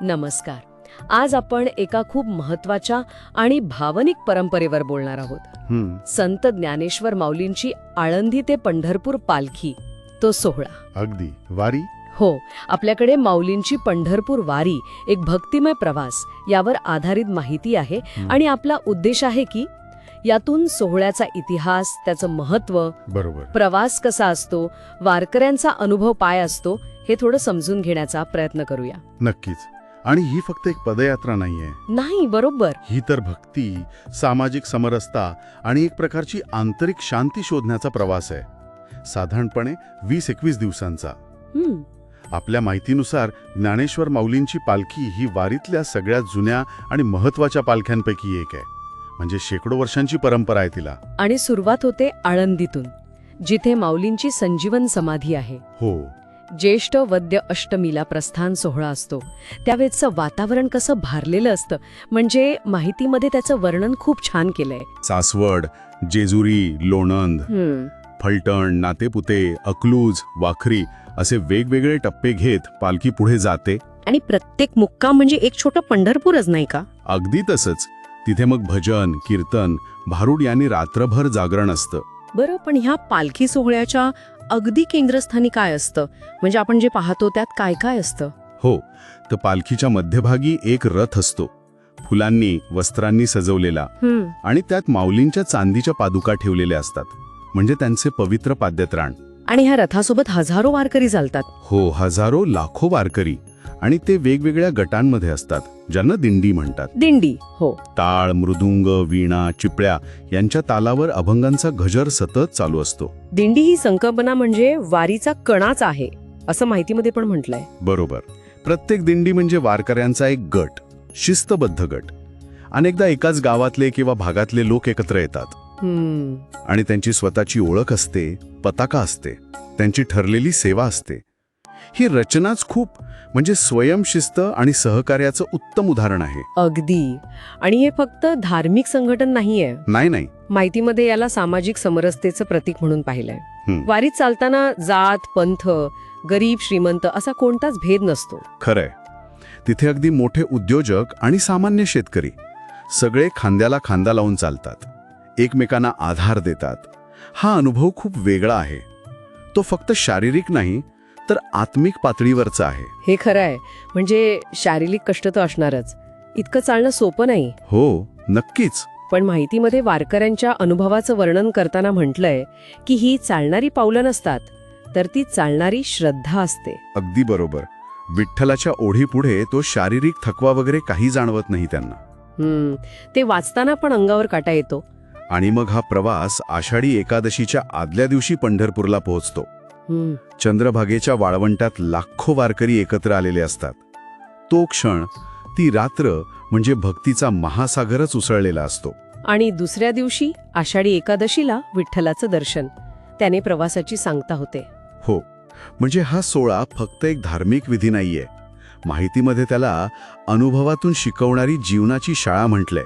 नमस्कार. आज आपण एका खूप महत्त्वाच्या आणि भावनिक परंपरेवर बोलणार आहोत. संत ज्ञानेश्वर माऊलींची आळंदी ते पंढरपूर पालखी तो सोहळा. अगदी. वारी? हो आपल्याकडे माऊलींची पंढरपूर वारी एक भक्तिमय प्रवास यावर आधारित माहिती आहे. आणि आपला उद्देश आहे की यातून सोहळ्याचा इतिहास त्याचं महत्त्व बरोबर. प्रवास कसा असतो वारकऱ्यांचा अनुभव काय असतो हे थोडं समजून घेण्याचा प्रयत्न करूया. नक्कीच. आणि ही फक्त एक पदयात्रा नाहीये. नाही बरोबर. ही तर भक्ती सामाजिक समरसता आणि एक प्रकारची आंतरिक शांती शोधण्याचा प्रवास आहे. साधारणपणे वीस एकवीस दिवसांचा. आपल्या माहितीनुसार ज्ञानेश्वर माऊलींची पालखी ही वारीतल्या सगळ्यात जुन्या आणि महत्त्वाच्या पालख्यांपैकी एक आहे. म्हणजे शेकडो वर्षांची परंपरा आहे तिला. आणि सुरुवात होते आळंदीतून जिथे माऊलींची संजीवन समाधी आहे. हो. ज्येष्ठ वद्य अष्टमीला प्रस्थान सोहळा असतो. त्यावेळेचं वातावरण कसं भारलेलं असतं म्हणजे माहितीमध्ये त्याचं वर्णन खूप छान केलंय. सासवड जेजुरी लोणंद फलटण नातेपुते अकलूज वाखरी असे वेगवेगळे टप्पे घेत पालखी पुढे जाते. आणि प्रत्येक मुक्काम म्हणजे एक छोटं पंढरपूरच नाही का? अगदी तसंच. तिथे मग भजन कीर्तन भारुड यांनी रात्रभर जागरण असतं. बरं पण ह्या पालखी सोहळ्याच्या अगदी केंद्रस्थानी काय असतं? म्हणजे आपण जे पाहतो त्यात काय काय असतं? हो तर पालखीच्या मध्यभागी एक रथ असतो. फुलांनी वस्त्रांनी सजवलेला आणि त्यात माऊलींच्या चांदीच्या पादुका ठेवलेल्या असतात. म्हणजे त्यांचे पवित्र पाद्यत्राण. आणि ह्या रथासोबत हजारो वारकरी चालतात. हो हजारो लाखो वारकरी. आणि ते वेगवेगळ्या गटांमध्ये असतात ज्यांना दिंडी म्हणतात. दिंडी हो. टाळ मृदुंग वीणा चिपळ्या यांच्या तालावर अभंगांचा गजर सतत चालू असतो. दिंडी ही संकल्पना म्हणजे वारीचा कणाच आहे असं माहितीमध्ये पण म्हटलंय. बरोबर. प्रत्येक दिंडी म्हणजे वारकऱ्यांचा एक गट शिस्तबद्ध गट. अनेकदा एकाच गावातले किंवा भागातले लोक एकत्र येतात. आणि त्यांची स्वतःची ओळख असते पताका असते त्यांची ठरलेली सेवा असते. ही रचनाच खूप म्हणजे स्वयंशिस्त आणि सहकार्याचं उत्तम उदाहरण आहे. अगदी. आणि हे फक्त धार्मिक संघटन नाहीये. नाही नाही. माहितीमध्ये याला सामाजिक समरसतेचं प्रतीक म्हणून पाहिलंय. वारीत चालताना जात पंथ गरीब श्रीमंत असा कोणताच भेद नसतो. खरंय. तिथे अगदी मोठे उद्योजक आणि सामान्य शेतकरी. सगळे खांद्याला खांदा लावून चालतात. एकमेकांना आधार देतात. हा अनुभव खूप वेगळा आहे. तो फक्त शारीरिक नाही तर आत्मिक पातळीवरचा आहे. हे खरं आहे म्हणजे शारीरिक कष्ट तर असणारच. इतकं चालणं सोपं नाही. हो नक्कीच. पण माहितीमध्ये वारकऱ्यांच्या अनुभवाचं वर्णन करताना म्हटलंय की ही चालणारी पावलं नसतात तर ती चालणारी श्रद्धा असते. अगदी बरोबर. विठ्ठलाच्या ओढीपुढे तो शारीरिक थकवा वगैरे काही जाणवत नाही त्यांना. हम्म. ते वाचताना पण अंगावर काटा येतो. आणि मग हा प्रवास आषाढी एकादशीच्या आदल्या दिवशी पंढरपूरला पोहोचतो. चंद्रभागेच्या वाळवंटात लाखो वारकरी एकत्र आलेले असतात. तो क्षण ती रात्र म्हणजे भक्तीचा महासागरच उसळलेला असतो. आणि दुसऱ्या दिवशी आषाढी एकादशीला विठ्ठलाचं दर्शन. त्याने प्रवासाची सांगता होते. हो. म्हणजे हा सोहळा फक्त एक धार्मिक विधी नाहीये. माहितीमध्ये त्याला अनुभवातून शिकवणारी जीवनाची शाळा म्हटलंय.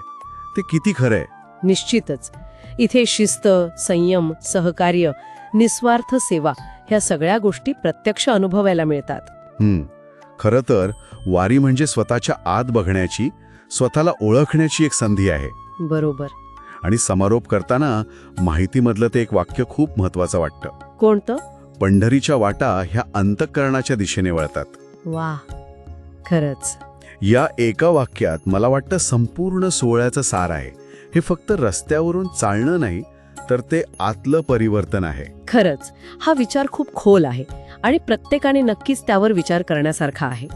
ते किती खरंय. निश्चितच. इथे शिस्त संयम सहकार्य निस्वार्थ सेवा ह्या सगळ्या गोष्टी प्रत्यक्ष अनुभवायला मिळतात. खरं तर वारी म्हणजे स्वतःच्या आत बघण्याची स्वतःला ओळखण्याची एक संधी आहे. बरोबर. आणि समारोप करताना माहितीमधलं ते एक वाक्य खूप महत्वाचं वाटतं. कोणतं? पंढरीच्या वाटा ह्या अंतःकरणाच्या दिशेने वळतात. वा खरंच. या एका वाक्यात मला वाटतं संपूर्ण सोहळ्याचं सार आहे. हे फक्त रस्त्यावरून चालणं नाही तर ते आतलं परिवर्तन आहे. खरंच हा विचार खूप खोल आहे आणि प्रत्येकाने नक्कीच त्यावर विचार करण्यासारखा आहे.